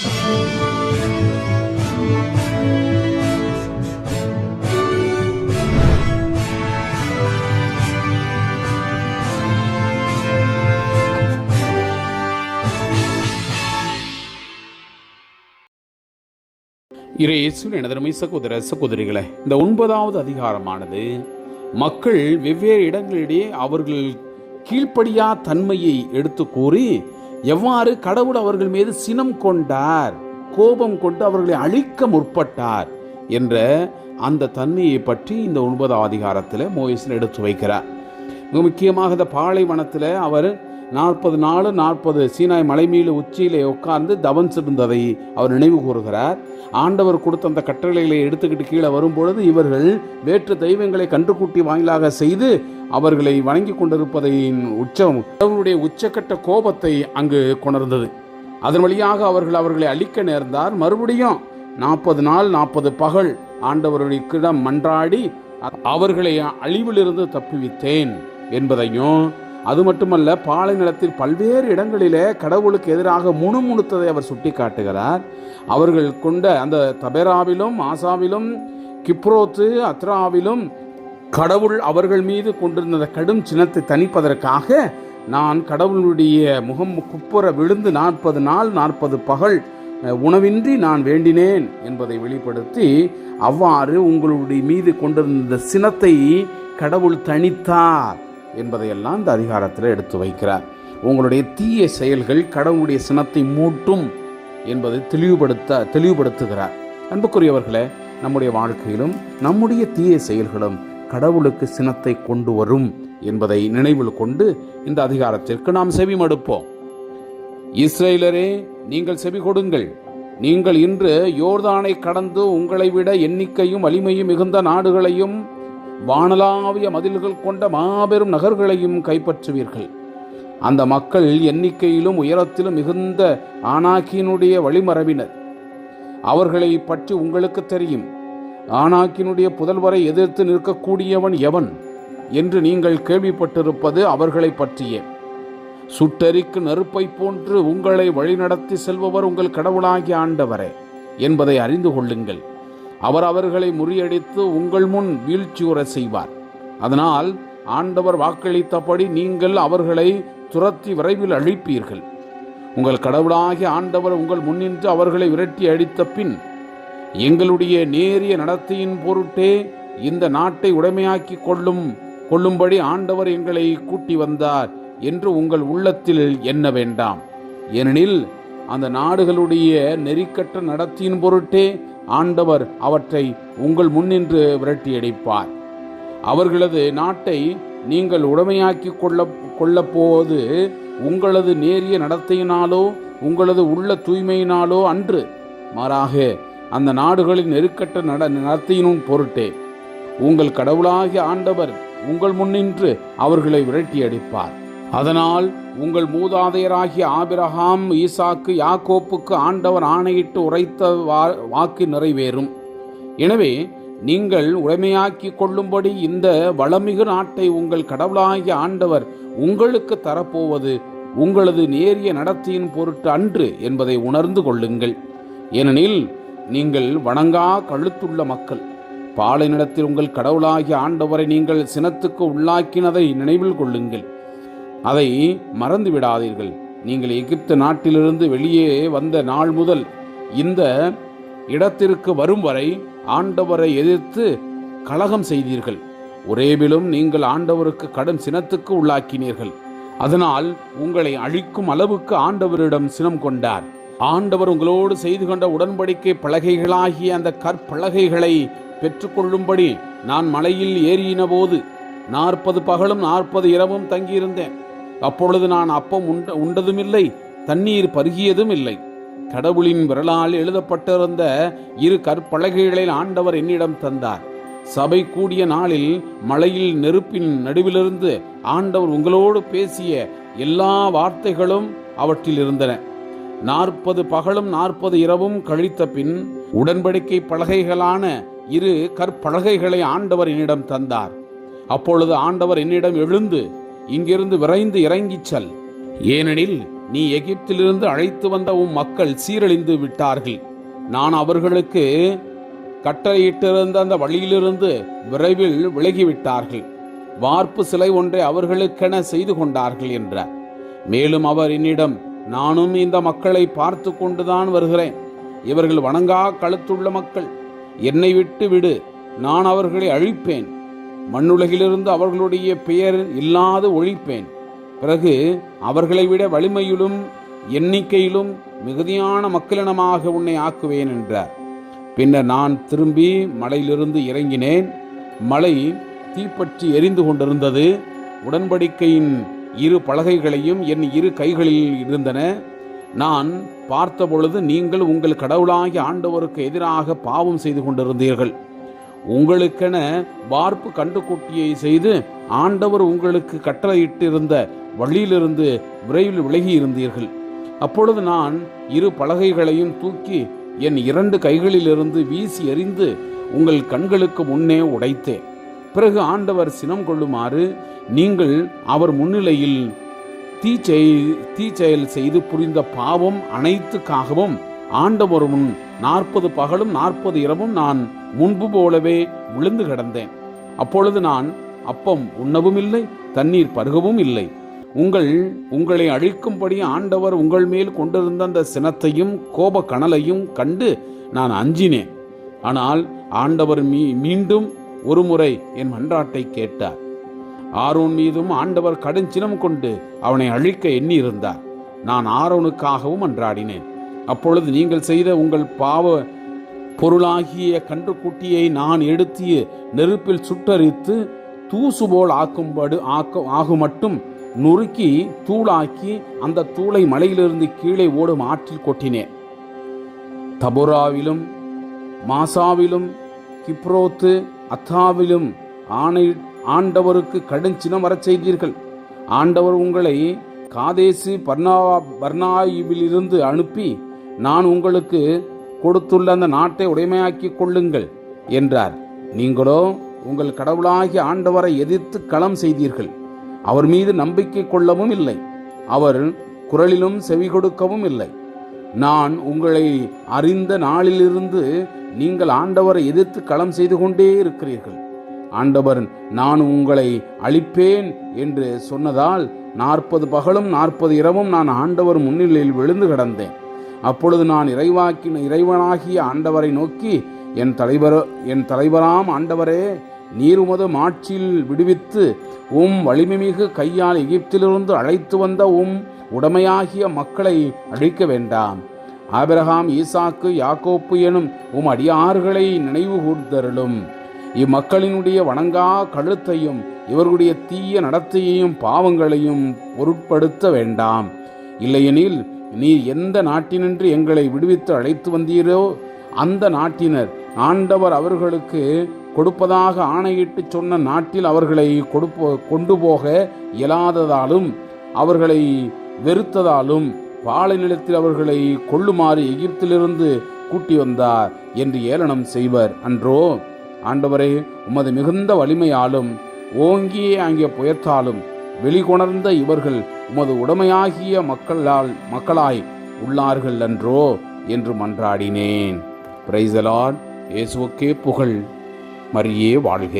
இரு இயேசுவின் சகோதர சகோதரிகளை இந்த ஒன்பதாவது அதிகாரமானது மக்கள் வெவ்வேறு இடங்களிடையே அவர்கள் கீழ்ப்படியா தன்மையை எடுத்து கூறி எவ்வாறு கடவுள் அவர்கள் மீது சினம் கொண்டார் கோபம் கொண்டு அவர்களை அழிக்க முற்பட்டார் என்ற அந்த தன்மையை பற்றி இந்த ஒன்பதாம் அதிகாரத்தில் மோயிசன் எடுத்து வைக்கிறார். மிக முக்கியமாக இந்த பாலைவனத்தில் அவர் நாற்பது நாள் நாற்பது சீனாய் மலை மீது உச்சியிலே உட்கார்ந்து தவம் சிறந்ததை அவர் நினைவு கூறுகிறார். ஆண்டவர் கொடுத்த அந்த கட்டளைகளை எடுத்துக்கிட்டு கீழே வரும்பொழுது இவர்கள் வேற்று தெய்வங்களை கன்றுக்குட்டி வாயிலாக செய்து அவர்களை வணங்கி கொண்டிருப்பதையின் உச்சம் கடவுளுடைய உச்சக்கட்ட கோபத்தை அங்கு கொணர்ந்தது. அதன் வழியாக அவர்கள் அவர்களை அழிக்க நேர்ந்தார். மறுபடியும் நாற்பது நாள் நாற்பது பகல் ஆண்டவருடைய கிடம் மன்றாடி அவர்களை அழிவிலிருந்து தப்புவித்தேன் என்பதையும் அது மட்டுமல்ல பாலை நிலத்தில் பல்வேறு இடங்களிலே கடவுளுக்கு எதிராக முணுமுணுத்ததை அவர் சுட்டி காட்டுகிறார் அவர்கள் கொண்ட அந்த தபேராவிலும் ஆசாவிலும் கிப்ரோத்து அத்ராவிலும் கடவுள் அவர்கள் மீது கொண்டிருந்த கடும் சினத்தை தணிப்பதற்காக நான் கடவுளுடைய முகம் குப்புற விழுந்து நாற்பது நாள் நாற்பது பகல் உணவின்றி நான் வேண்டினேன் என்பதை வெளிப்படுத்தி அவ்வாறு உங்களுடைய மீது கொண்டிருந்த சினத்தை கடவுள் தணித்தார் என்பதையெல்லாம் இந்த அதிகாரத்தில் எடுத்து வைக்கிறார். உங்களுடைய தீய செயல்கள் கடவுளுடைய சினத்தை மூட்டும் என்பதை தெளிவுபடுத்த தெளிவுபடுத்துகிறார். அன்புக்குரியவர்களே நம்முடைய வாழ்க்கையிலும் நம்முடைய தீய செயல்களும் கடவுளுக்கு சினத்தை கொண்டு வரும் என்பதை நினைவில் கொண்டு இந்த அதிகாரத்திற்கு நாம் செவி மடுப்போம். இஸ்ரேலரே நீங்கள் செவி கொடுங்கள். நீங்கள் இன்று யோர்தானை கடந்து உங்களை விட எண்ணிக்கையும் வலிமையும் மிகுந்த நாடுகளையும் வானலாவிய மதில்கள் கொண்ட மாபெரும் நகர்களையும் கைப்பற்றுவீர்கள். அந்த மக்கள் எண்ணிக்கையிலும் உயரத்திலும் மிகுந்த ஆனாக்கியினுடைய வழிமரபினர். அவர்களை பற்றி உங்களுக்கு தெரியும். ஆனாக்கினுடைய புதல்வரை எதிர்த்து நிற்கக்கூடியவன் எவன் என்று நீங்கள் கேள்விப்பட்டிருப்பது அவர்களை பற்றியே. சுட்டெரிக்கு நெருப்பை போன்று உங்களை வழிநடத்தி செல்பவர் உங்கள் கடவுளாகி ஆண்டவரே என்பதை அறிந்து கொள்ளுங்கள். அவர் அவர்களை முறியடித்து உங்கள் முன் வீழ்ச்சியுற செய்வார். அதனால் ஆண்டவர் வாக்களித்தபடி நீங்கள் அவர்களை துரத்தி விரைவில் அழிப்பீர்கள். உங்கள் கடவுளாகிய ஆண்டவர் உங்கள் முன்னின்று அவர்களை விரட்டி அடித்த பின் எங்களுடைய நேரிய நடத்தையின் பொருட்டே இந்த நாட்டை உடைமையாக்கி கொள்ளும் கொள்ளும்படி ஆண்டவர் எங்களை கூட்டி வந்தார் என்று உங்கள் உள்ளத்தில் எண்ண வேண்டாம். ஏனெனில் அந்த நாடுகளுடைய நெறிக்கற்ற நடத்தியின் பொருட்டே ஆண்டவர் அவற்றை உங்கள் முன்னின்று விரட்டியடிப்பார். அவர்களது நாட்டை நீங்கள் உடைமையாக்கி கொள்ள கொள்ளப்போவது உங்களது நேரிய நடத்தையினாலோ உங்களது உள்ள தூய்மையினாலோ அன்று மாறாக அந்த நாடுகளின் நெருக்கட்ட நட நடத்தினும் பொருட்டே. உங்கள் கடவுளாகிய ஆண்டவர் உங்கள் முன்னின்று அவர்களை விரட்டி அடிப்பார் அதனால் உங்கள் மூதாதையராகிய ஆபிரகாம் ஈசாக்கு யாக்கோப்புக்கு ஆண்டவர் ஆணையிட்டு உரைத்த வா- வாக்கு நிறைவேறும். எனவே நீங்கள் உடைமையாக்கி கொள்ளும்படி இந்த வளமிகு நாட்டை உங்கள் கடவுளாகிய ஆண்டவர் உங்களுக்கு தரப்போவது உங்களது நேரிய நடத்தையின் பொருட்டு அன்று என்பதை உணர்ந்து கொள்ளுங்கள். ஏனெனில் நீங்கள் வணங்கா கழுத்துள்ள மக்கள். பாலைநிலத்தில் உங்கள் கடவுளாகிய ஆண்டவரை நீங்கள் சினத்துக்கு உள்ளாக்கினதை நினைவில் கொள்ளுங்கள். அதை மறந்து விடாதீர்கள் நீங்கள் எகிப்து நாட்டிலிருந்து வெளியே வந்த நாள் முதல் இந்த இடத்திற்கு வரும் வரை ஆண்டவரை எதிர்த்து கலகம் செய்தீர்கள். ஒரேபிலும் நீங்கள் ஆண்டவருக்கு கடும் சினத்துக்கு உள்ளாக்கினீர்கள். அதனால் உங்களை அழிக்கும் அளவுக்கு ஆண்டவரிடம் சினம் கொண்டார். ஆண்டவர் உங்களோடு செய்து கொண்ட உடன்படிக்கை பலகைகளாகிய அந்த கற்பலகைகளை பெற்றுக்கொள்ளும்படி நான் மலையில் ஏறின போது நாற்பது பகலும் நாற்பது இரவும் தங்கியிருந்தேன். அப்பொழுது நான் அப்பம் உண்ட உண்டதுமில்லை தண்ணீர் பருகியதும் இல்லை கடவுளின் விரலால் எழுதப்பட்டிருந்த இரு கற்பலகைகளில் ஆண்டவர் என்னிடம் தந்தார். சபை கூடிய நாளில் மலையில் நெருப்பின் நடுவிலிருந்து ஆண்டவர் உங்களோடு பேசிய எல்லா வார்த்தைகளும் அவற்றில் இருந்தன. நாற்பது பகலும் நாற்பது இரவும் கழித்த பின் உடன்படிக்கை பலகைகளான இரு கற்பலகைகளை ஆண்டவர் என்னிடம் தந்தார். அப்பொழுது ஆண்டவர் என்னிடம் எழுந்து இங்கிருந்து விரைந்து இறங்கிச் செல். ஏனெனில் நீ எகிப்திலிருந்து அழைத்து வந்த உம் மக்கள் சீரழிந்து விட்டார்கள். நான் அவர்களுக்கு கட்டளையிட்டிருந்த அந்த வழியிலிருந்து விரைவில் விலகிவிட்டார்கள். வார்ப்பு சிலை ஒன்றை அவர்களுக்கென செய்து கொண்டார்கள் என்றார். மேலும் அவர் என்னிடம் நானும் இந்த மக்களை பார்த்து கொண்டுதான் வருகிறேன். இவர்கள் வணங்கா கழுத்துள்ள மக்கள். என்னை விட்டு விடு நான் அவர்களை அழிப்பேன். மண்ணுலகிலிருந்து அவர்களுடைய பெயர் இல்லாது ஒழிப்பேன். பிறகு அவர்களை விட வலிமையிலும் எண்ணிக்கையிலும் மிகுதியான மக்களினமாக உன்னை ஆக்குவேன் என்றார். பின்னர் நான் திரும்பி மலையிலிருந்து இறங்கினேன். மலை தீப்பற்றி எரிந்து கொண்டிருந்தது. உடன்படிக்கையின் இரு பலகைகளையும் என் இரு கைகளில் இருந்தன. நான் பார்த்தபொழுது நீங்கள் உங்கள் கடவுளாகிய ஆண்டவருக்கு எதிராக பாவம் செய்து கொண்டிருந்தீர்கள். உங்களுக்கென வார்ப்பு கண்டுக்குட்டியை செய்து ஆண்டவர் உங்களுக்கு கட்டளையிட்டிருந்த வழியிலிருந்து விரைவில் விலகி இருந்தீர்கள். அப்பொழுது நான் இரு பலகைகளையும் தூக்கி என் இரண்டு கைகளிலிருந்து வீசி எறிந்து உங்கள் கண்களுக்கு முன்னே உடைத்தேன். பிறகு ஆண்டவர் சினம் கொள்ளுமாறு நீங்கள் அவர் முன்னிலையில் தீச்செயல் தீச்செயல் செய்து புரிந்த பாவம் அனைத்துக்காகவும் ஆண்டவர் முன் நாற்பது பகலும் நாற்பது இரவும் நான் முன்பு போலவே விழுந்து கிடந்தேன். அப்பொழுது நான் அப்பம் உண்ணவும் இல்லை தண்ணீர் பருகவும் இல்லை. உங்கள் உங்களை அழிக்கும்படி ஆண்டவர் உங்கள் மேல் கொண்டிருந்த அந்த சினத்தையும் கோப கனலையும் கண்டு நான் அஞ்சினேன். ஆனால் ஆண்டவர் மீ மீண்டும் ஒருமுறை என் மன்றாட்டை கேட்டார். ஆரோன் மீதும் ஆண்டவர் கடுஞ்சினம் கொண்டு அவனை அழிக்க எண்ணியிருந்தார். நான் ஆரோனுக்காகவும் அன்றாடினேன் அப்பொழுது நீங்கள் செய்த உங்கள் பாவ பொருளாகிய கன்றுக்குட்டியை நான் எடுத்து நெருப்பில் சுட்டரித்து தூசு போல் ஆக்கும்படு ஆக்க ஆகுமட்டும் நொறுக்கி தூளாக்கி அந்த தூளை மலையிலிருந்து கீழே ஓடும் ஆற்றில் கொட்டினேன். தபுராவிலும் மாசாவிலும் கிப்ரோத்து அத்தாவிலும் ஆணை ஆண்டவருக்கு கடுஞ்சினம் வரச் செய்தீர்கள். ஆண்டவர் உங்களை காதேசு பர்னா பர்னாயுவிலிருந்து அனுப்பி நான் உங்களுக்கு கொடுத்துள்ள அந்த நாட்டை உடைமையாக்கிக் கொள்ளுங்கள் என்றார். நீங்களோ உங்கள் கடவுளாகிய ஆண்டவரை எதிர்த்து களம் செய்தீர்கள். அவர் மீது நம்பிக்கை கொள்ளவும் இல்லை. அவர் குரலிலும் செவி கொடுக்கவும் இல்லை. நான் உங்களை அறிந்த நாளிலிருந்து நீங்கள் ஆண்டவரை எதிர்த்து களம் செய்து கொண்டே இருக்கிறீர்கள். ஆண்டவர் நான் உங்களை அழிப்பேன் என்று சொன்னதால் நாற்பது பகலும் நாற்பது இரவும் நான் ஆண்டவர் முன்னிலையில் விழுந்து கிடந்தேன். அப்பொழுது நான் இறைவாக்கின இறைவனாகிய ஆண்டவரை நோக்கி என் தலைவர் என் தலைவராம் ஆண்டவரே நீர் உமது மாட்சியில் விடுவித்து உம் வலிமைமிகு கையால் எகிப்திலிருந்து அழைத்து வந்த உம் உடமையாகிய மக்களை அழிக்க வேண்டாம். ஆபிரகாம் ஈசாக்கு யாக்கோப்பு எனும் உம் அடியார்களை நினைவு கூர்ந்தருளும் இம்மக்களினுடைய வணங்கா கழுத்தையும் இவர்களுடைய தீய நடத்தையையும் பாவங்களையும் பொருட்படுத்த வேண்டாம். இல்லையெனில் நீ எந்த நாட்டினின்று எங்களை விடுவித்து அழைத்து வந்தீரோ அந்த நாட்டினர் ஆண்டவர் அவர்களுக்கு கொடுப்பதாக ஆணையிட்டு சொன்ன நாட்டில் அவர்களை கொடுப்போ கொண்டு போக இயலாததாலும் அவர்களை வெறுத்ததாலும் பாலை நிலத்தில் அவர்களை கொள்ளுமாறு எகிப்திலிருந்து கூட்டி வந்தார் என்று ஏளனம் செய்வர். அன்றோ ஆண்டவரே உமது மிகுந்த வலிமையாலும் ஓங்கியே அங்கே புயத்தாலும் வெளிகொணர்ந்த இவர்கள் உமது உடமையாகிய மக்களால் மக்களாய் உள்ளார்கள் அன்றோ என்று மன்றாடினேன். பிரைசலான் இயேசுவுக்கே புகழ். மரியே வாழ்க.